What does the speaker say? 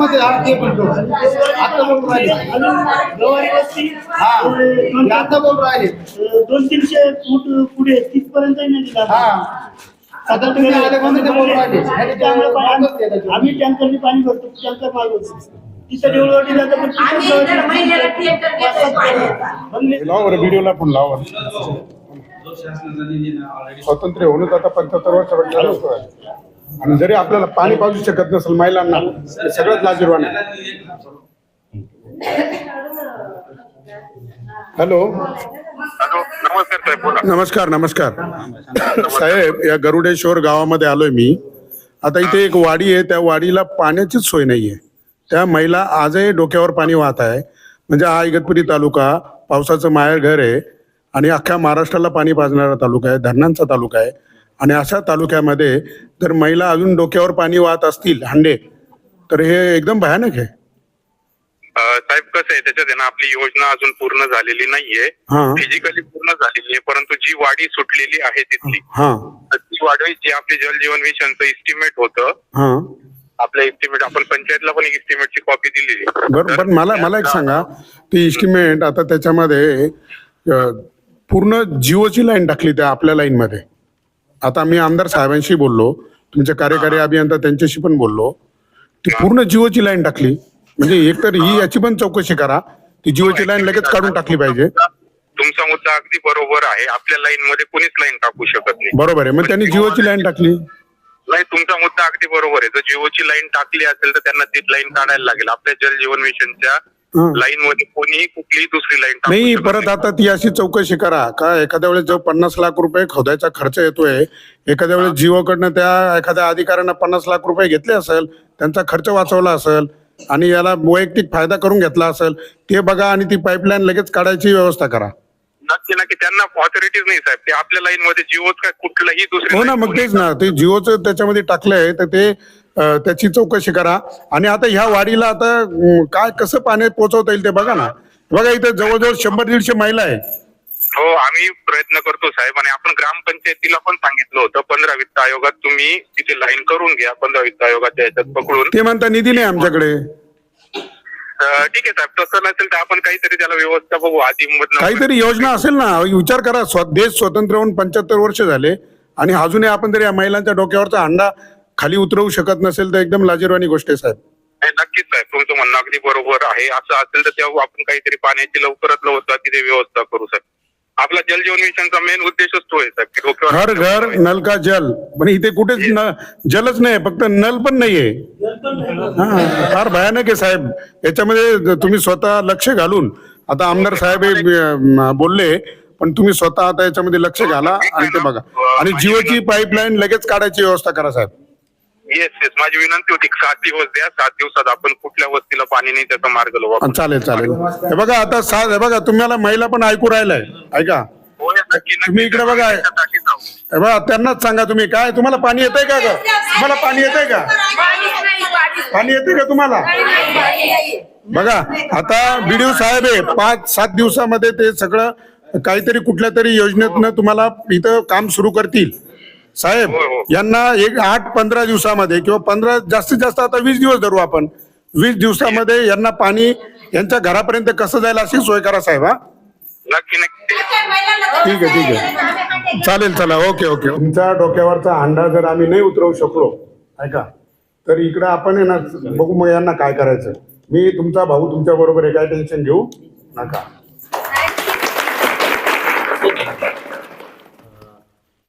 आता बोल राहिले. हा. आता दोन तीनशे फूट पुढे तिथपर्यंत नाही दिला हा. आता तुम्ही आले म्हणून ते राहिले. आम्ही टँकरने पाणी भरतो टँकर मागवतो. तिथं जातं पण व्हिडिओला पण लावा स्वातंत्र्य होऊनच आता पंच्याहत्तर वर्ष झालं होतं आणि जरी आपल्याला पाणी पाजू शकत नसेल महिलांना ते सगळंच लाजीरवाण आहे. हॅलो. नमस्कार नमस्कार. साहेब या गरुडेश्वर गावामध्ये आलोय मी. आता इथे एक वाडी आहे त्या वाडीला पाण्याचीच सोय नाहीये. त्या महिला आजही डोक्यावर पाणी वाहत आहे. म्हणजे हा इगतपुरी तालुका पावसाचं माहेर घर आहे. आणि अख्ख्या महाराष्ट्राला पाणी पाजणारा तालुका आहे धरणांचा तालुका आहे. आणि अशा तालुक्यामध्ये जर महिला अजून डोक्यावर पाणी वाहत असतील हांडे तर हे एकदम भयानक आहे. साहेब कसं आहे त्याच्यात आहे ना आपली योजना अजून पूर्ण झालेली नाहीये. हा. फिजिकली पूर्ण झालेली आहे परंतु जी वाडी सुटलेली आहे तिथली हा. ती वाढी जी आपली जल जीवन मिशनचं इस्टिमेट होतं हा. आपलं इस्टिमेट आपण पंचायतला पण इस्टिमेटची कॉपी दिलेली आहे. बरं तर पण मला मला एक सांगा ती इस्टिमेट आता त्याच्यामध्ये अं, पूर्ण जिओची लाईन टाकली त्या आपल्या लाईनमध्ये आता मी आमदार साहेबांशी बोललो तुमचे कार्यकारी अभियंता त्यांच्याशी पण बोललो. ती पूर्ण जिओची लाईन टाकली. म्हणजे एक तर ही. याची पण चौकशी करा ती जिओची लाईन लगेच काढून टाकली पाहिजे. तुमचा मुद्दा अगदी बरोबर आहे. आपल्या लाईन मध्ये कोणीच लाईन टाकू शकत नाही. बरोबर आहे. मग त्यांनी जिओची लाईन टाकली. नाही तुमचा मुद्दा अगदी बरोबर आहे. जर जिओची लाईन टाकली असेल तर त्यांना ती लाईन काढायला लागेल. आपल्या जल जीवन मिशनच्या. लाईन मध्ये कोणीही कुठलीही दुसरी लाईन टाकू नाही शकत परत. आता ती अशी चौकशी करा. का एखाद्या वेळेस जो पन्नास लाख रुपये खोदायचा खर्च येतोय एखाद्या वेळेस जिओकडनं त्या एखाद्या अधिकाऱ्यानं पन्नास लाख रुपये घेतले असेल त्यांचा खर्च वाचवला असेल आणि याला वैयक्तिक फायदा करून घेतला असेल ते बघा आणि ती पाईपलाईन लगेच काढायची व्यवस्था करा. नक्की नक्की त्यांना ऑथॉरिटीज नाही साहेब. ते आपल्या लाईन मध्ये जिओच काय कुठलंही दुसरी हो ना मग तेच ना. ते जिओचं त्याच्यामध्ये टाकलंय तर ते त्याची चौकशी करा. आणि आता ह्या वाडीला आता काय कसं पाणी पोहोचवता येईल ते बघा ना. बघा इथे जवळजवळ शंभर दीडशे महिला आहे हो आम्ही प्रयत्न करतो साहेब. आणि आपण ग्रामपंचायतीला पण सांगितलं होतं पंधरा वित्त आयोगात तुम्ही तिथे लाईन करून घ्या पंधरा वित्त आयोगाच्या याच्यात पकडून. ते म्हणता निधी नाही आमच्याकडे. ठीक आहे साहेब तसं नसेल तर आपण काहीतरी त्याला व्यवस्था बघू. आधी काहीतरी योजना असेल ना विचार करा. स्व- देश स्वतंत्र होऊन पंच्याहत्तर वर्ष झाले आणि अजूनही आपण जर या महिलांच्या डोक्यावरचा हांडा खाली उतरवू शकत नसेल तर एकदम लाजीरवाणी गोष्ट आहे साहेब. नक्कीच साहेब तुमचं म्हणणं अगदी बरोबर आहे. असं असेल तर तेव्हा आपण काहीतरी पाण्याची लवकरात लवकर तिथे व्यवस्था करू साहेब आपला जल जीवन मिशनचा मेन उद्देशच तो आहे घर घर नल का जल? पण इथे कुठेच जलच नाही फक्त नल पण नाहीये. हा फार भयानक आहे साहेब. याच्यामध्ये तुम्ही स्वतः लक्ष घालून आता आमदार साहेब हे, बोलले पण तुम्ही स्वतः आता याच्यामध्ये लक्ष घाला आणि ते बघा. आणि जिओची पाईपलाईन लगेच काढायची व्यवस्था करा साहेब. येस येस माझी विनंती होती सात दिवस द्या सात दिवसात आपण कुठल्या वस्तीला पाणी नाही त्याचा मार्ग लावू चालेल चालेल. हे बघा आता सा हे बघा तुम्हाला महिला पण ऐकू राहिलाय. ऐका. हो, नक्की, नक्की. तुम्ही इकडे बघा. त्याच्यासाठी जाऊ. हे बघा त्यांनाच सांगा तुम्ही. काय तुम्हाला पाणी येतंय का ग? तुम्हाला पाणी येतंय का? पाणी येते का तुम्हाला? बघा आता बीडीओ साहेब आहे पाच सात दिवसामध्ये ते सगळं काहीतरी कुठल्या तरी योजनेतनं तुम्हाला इथं काम सुरू करतील. साहेब. यांना एक आठ पंधरा दिवसामध्ये किंवा पंधरा जास्तीत जास्त आता वीस दिवस धरू आपण. वीस दिवसामध्ये यांना पाणी यांच्या घरापर्यंत कसं जायला अशी सोय करा साहेब हा. नक्की नक्की. ठीक आहे ठीक आहे. चालेल चला. Okay okay. तुमच्या डोक्यावरचा हांडा जर आम्ही नाही उतरवू शकलो ऐका तर इकडं आपण आहे ना बघू मग यांना काय करायचं. मी तुमचा भाऊ तुमच्या बरोबर आहे काय टेन्शन घेऊ नका.